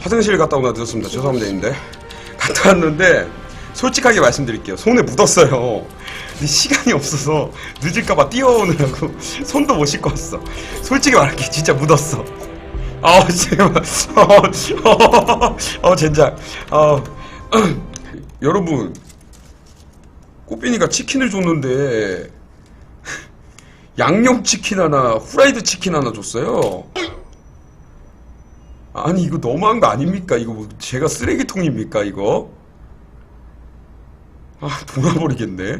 화장실 갔다 오나 늦었습니다. 죄송합니다, 님들. 갔다 왔는데 솔직하게 말씀드릴게요. 손에 묻었어요. 근데 시간이 없어서 늦을까봐 뛰어오느라고 손도 못 씻고 왔어. 솔직히 말할게 진짜 묻었어. 아우 제발. 어, 어, 어 젠장. 어, 여러분 꽃빈이가 치킨을 줬는데 양념 치킨 하나, 후라이드 치킨 하나 줬어요. 아니 이거 너무한 거 아닙니까? 이거 뭐 제가 쓰레기통입니까 이거? 아 돌아버리겠네.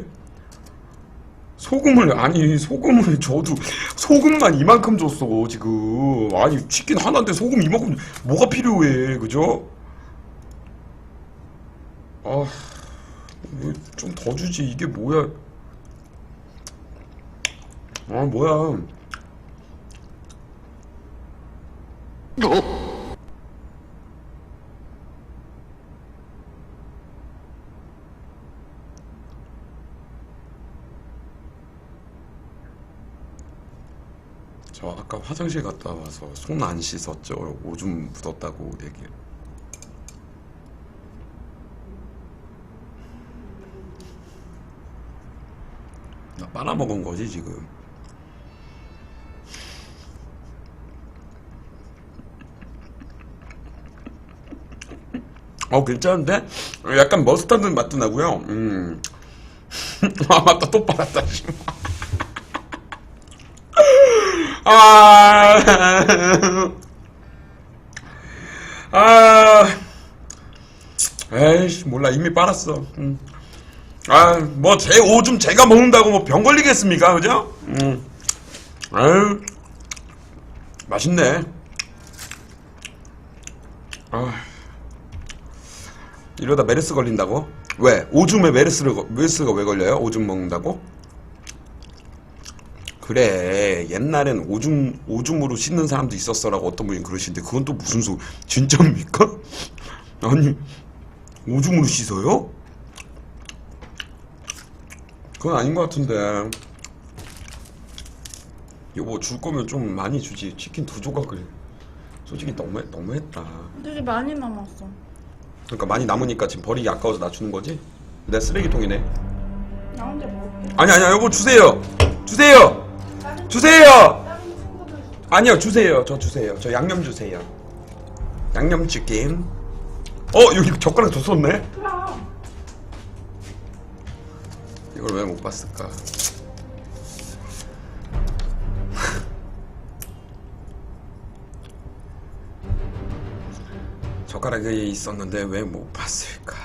소금을 아니 소금을 저도 소금만 이만큼 줬어 지금 아니 치킨 하나인데 소금 이만큼 뭐가 필요해 그죠? 아 좀 더 주지 이게 뭐야? 아 뭐야? 저 아까 화장실 갔다 와서 손 안 씻었죠. 오줌 묻었다고 얘기. 나 빨아먹은 거지 지금. 어 괜찮은데? 약간 머스타드 맛도 나고요. 음. 아 맞다 또 빨았다. 아, 아, 에이씨, 몰라. 이미 빨았어. 음. 아, 뭐, 제 오줌 제가 먹는다고 뭐 병 걸리겠습니까? 그죠? 음. 아유, 맛있네. 아, 이러다 메르스 걸린다고? 왜? 오줌에 메르스를, 거- 메르스가 왜 걸려요? 오줌 먹는다고? 그래 옛날엔 오줌 오줌으로 씻는 사람도 있었어라고 어떤 분이 그러시는데 그건 또 무슨 소 진짜입니까? 아니 오줌으로 씻어요? 그건 아닌 것 같은데 여보 줄 거면 좀 많이 주지 치킨 두 조각을 솔직히 너무 너무했다 되게 많이 남았어. 그러니까 많이 남으니까 지금 버리기 아까워서 나 주는 거지? 내 쓰레기통이네 나 혼자 먹을게. 아니 아니야 여보 주세요 주세요 주세요! 아니요 주세요. 저 주세요. 저 양념 주세요. 양념치킨. 어 여기 젓가락 줬었네? 그럼 이걸 왜 못 봤을까? 젓가락이 있었는데 왜 못 봤을까